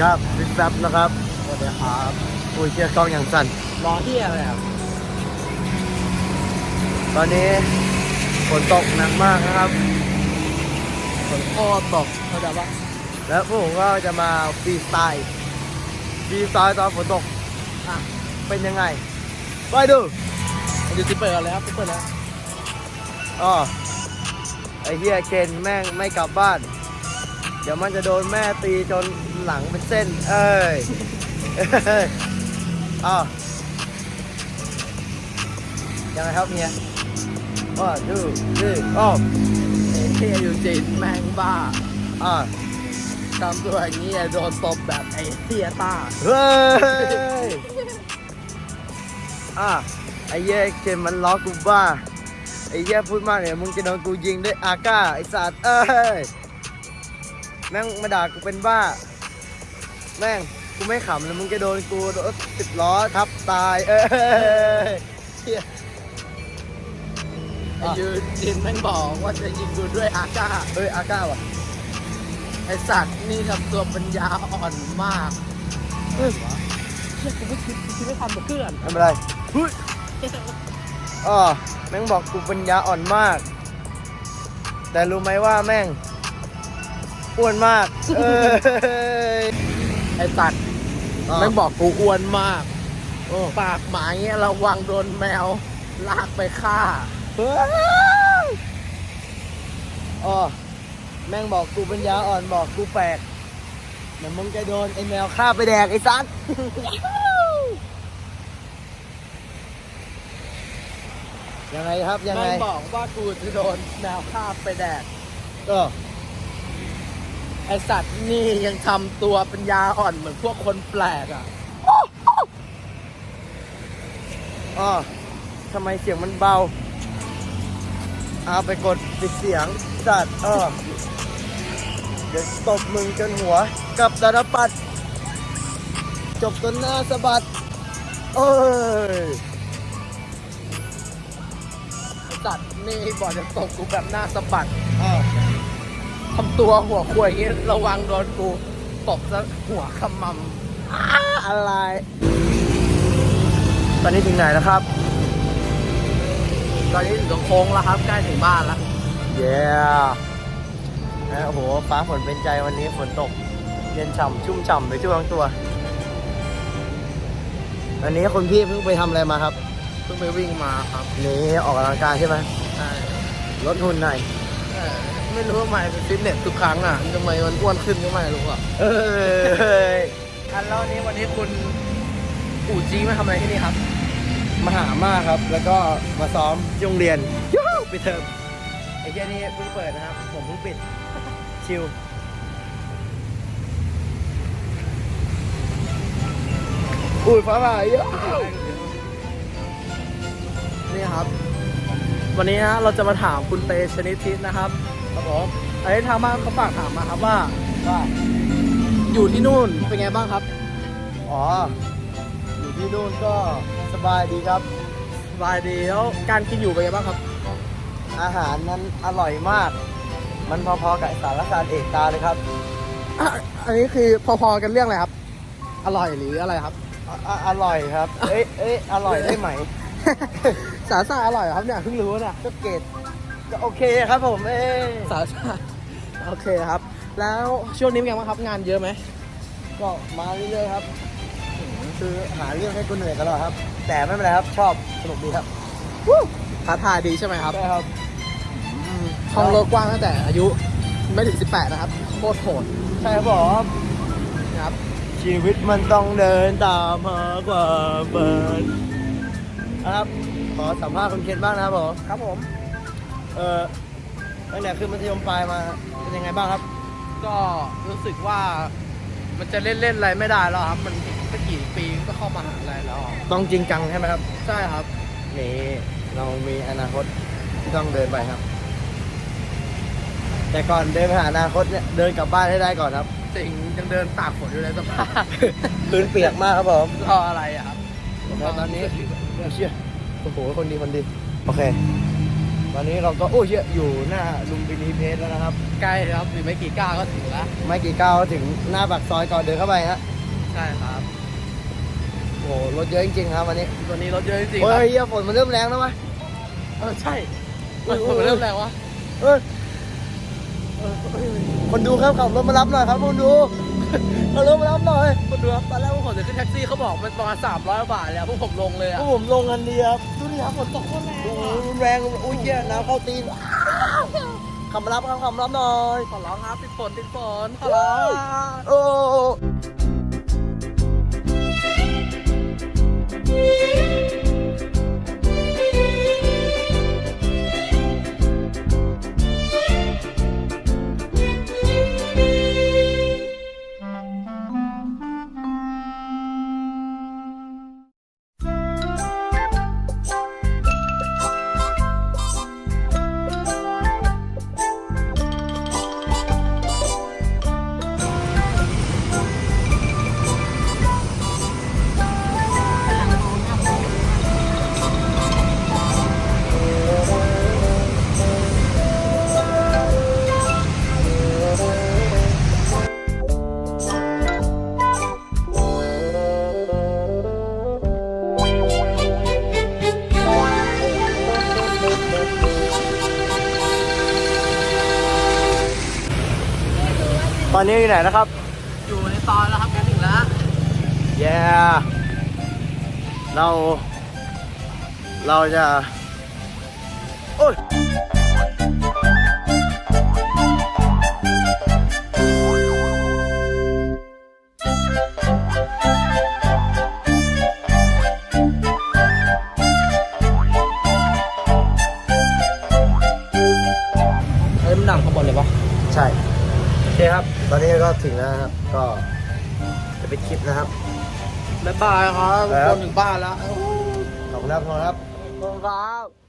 ครับฟิตแฟบนะครับสวัสดีครับคุยเชียร์กล้องอย่างสั่นรอที่อะไรครับตอนนี้ฝนตกหนักมากนะครับฝนโคตรตกเข้าใจปะแล้วพวกผมก็จะมาฟรีสไตล์ฟรีสไตล์ตอนฝนตกอะเป็นยังไงไปดูดูที่เปิดแล้วครับที่เปิดแล้วอ๋อไอ้เฮียเคนแม่งไม่กลับบ้าน เดี๋ยวมันจะโดนแม่ตีจน หลังเป็นเส้น เอ้ยเอ้ยอ๋อยังไงครับเฮียว่าดูดูอ๋อเอเทอยู่จีนแม่งบ้าอ่าทำตัวอย่างนี้โดนตบแบบไอ้เทียต้าเฮ้ยอะไอ้เหี้ยเคนมันล้อกูบ้าไอ้เหี้ยพูดมากเนี่ยมึงจะโดนกูยิงด้วยอาก้าไอ้สัตว์เอ้ยแม่งมาด่ากูเป็นบ้า แม่งกูไม่ขำเลยมึงจะโดนกูรถสิบล้อทับตาย เอ้ยเหี้ยไอ้ยูจีนแม่งบอกว่าจะยิงกูด้วยอาก้าเฮ้ยอาก้าว่ะไอสัตว์นี่ทำตัวปัญญาอ่อนมากเฮ้ยเชี่ยกูไม่คิดกูคิดไม่ทันกับเพื่อนไม่เป็นไรเฮ้ยอ๋อแม่งบอกกูปัญญาอ่อนมาก แต่รู้ไหมว่าแม่งอ้วนมาก เอ้ย ไอสัตว์อ๋อแม่งบอกกูอ้วนมาก ปากหมาเงี้ยระวังโดนแมว ลากไปฆ่าเฮ้ยอ๋อแม่งบอกกูปัญญาอ่อนบอกกูแปลกเดี๋ยวมึงจะโดนไอ้แมวฆ่าไปแดกไอ้สัสยังไงครับยังไง แม่งบอกว่ากูจะโดนแมวฆ่าไปแดกก็ ไอสัตว์นี่ยังทำตัวปัญญาอ่อนเหมือนพวกคนแปลกอะอ๋อทำไมเสียงมันเบา เอาไปกดปิดเสียงสัตว์เออเดี๋ยวตบมึงจนหัว กับดาราปัด จบจนหน้าสะบัด เอ้ยไอสัตว์นี่บอกจะตกกูแบบหน้าสะบัดอ้าว ทำตัวหัวขวยอย่างงี้ระวังโดนกูตบซะหัวขมอ้าอะไร ตอนนี้ถึงไหนแล้วครับำตอนนี้ถึงตรงโค้งแล้วครับ ใกล้ถึงบ้านแล้ว เย้นะโอ้โห ฟ้าฝนเป็นใจวันนี้ฝนตก เย็นฉ่ำชุ่มฉ่ำไปทั่วทั้งตัว อันนี้คุณพี่เพิ่งไปทำอะไรมาครับ เพิ่งไปวิ่งมาครับ นี่ออกกำลังกายใช่ไหมใช่ลดหุ่นหน่อยเออ ไม่รู้ทำไมไปฟิตเนสทุกครั้งอะทำไมมันอ้วนขึ้นก็ไม่รู้อะเอ้ยอันแล้วนี้วันนี้คุณอู่จีมาทำอะไรที่นี่ครับ มาหามากครับ แล้วก็มาซ้อมที่โรงเรียนยูหูปิดเทอมไอ้แค่นี้เพิ่งเปิดนะครับ ผมเพิ่งปิด ชิลอุ้ยฟ้าผ่าเยอะนี่ครับ วันนี้นะเราจะมาถามคุณเตชนิทิศนะครับครับ ผมไอ้ทางบ้านเขาฝากถามมาครับว่าว่าอยู่ที่นู่นเป็นไงบ้างครับ อ๋อ อยู่ที่นู่นก็สบายดีครับ สบายดีแล้วการกินอยู่เป็นไงบ้างครับ อาหารนั้นอร่อยมาก มันพอๆกับสารศาสตร์เอกตาเลยครับอะอันนี้คือพอๆกันเรื่องอะไรครับ อร่อยหรืออะไรครับอะอะอร่อยครับ เอ้ยเอ้ยอร่อยได้ไหม สาสาอร่อยเหรอครับเนี่ยเพิ่งรู้เนี่ยก็เกต ก็โอเคครับผมเอ้ยสาสาโอเคครับ แล้วช่วงนี้เป็นไงบ้างครับงานเยอะไหมก็มาเรื่อยๆครับคือหาเรื่องให้กูเหนื่อยตลอดครับ แต่ไม่เป็นไรครับชอบสนุกดีครับท้าทายดีใช่ไหมครับใช่ครับท้องโลกกว้างตั้งแต่อายุไม่ถึง 18 นะครับโคตรโหดใช่ครับผมนะครับ ชีวิตมันต้องเดินตามหาความฝันนะครับ ขอสัมภาษณ์คุณเคนบ้างนะครับผมครับผม เออตั้งแต่ขึ้นมัธยมปลายมาเป็นยังไงบ้างครับ ก็รู้สึกว่ามันจะเล่นเล่นๆอะไรไม่ได้แล้วครับ มันไม่กี่ปีก็เข้ามหาลัยแล้วต้องจริงจังใช่ไหมครับ ใช่ครับ นี่เรามีอนาคตที่ต้องเดินไปครับ แต่ก่อนเดินไปหาอนาคตเนี่ยเดินกลับบ้านให้ได้ก่อนครับจริงยังเดินตากฝนอยู่ในสภาพพื้นเปียกมากครับผมรออะไรอะครับ แล้วตอนนี้เชื่อโอ้โหคนดีคนดี โอเคต อนนี้เราก็โอ้ยเหี้ยอยู่หน้าลุมพินีเพชรแล้วนะครับ ใกล้ครับหรือไม่กี่ก้าวก็ถึงแล้วไม่กี่ก้าวก็ถึงหน้าปากซอยก่อนเดินเข้าไปฮะใช่ครับโอ้โหรถเยอะจริงๆครับวันนี้ตัวนี้รถเยอะจริงๆโอ้คยรับเฮียฝนมันเริ่มแรงแล้ววะเออใช่อุ้มันยอุ้ยมันเริ่มแรงวะเออเออเออคนดูครับขับรถมารับหน่อยครับคนดูขับรถมารับหน่อยคนดูครับตอนแรกพวกผมจะขึ้นแท็กซี่เขาบอกมันประมาณ300บาทแล้วพวกผมลงเลยพอะวกผมลงกันดีครับ ดูนี่ครับฝนตกโคตรแรงโอ้โหอะรุนแรงอุ้ยเฮียน้ำเข้าตีนขับมารับครับขับมารับหน่อยขอร้องครับติดฝนติดฝนขอร้องโอ้ต อนนี้อยู่ไหนนะครับ อยู่ในซอยแล้วครับใกล้ถึงแล้วเย้เรา เราจะ โอ้ย คครับ ตอนนี้ก็ถึงแล้วนะครับ ก็จะไปดคลิปนะครับ บ๊ายบายครับครับคนถึงบ้านแล้วขอบคุณครับขอบคุณครับ ขอบคุณครับ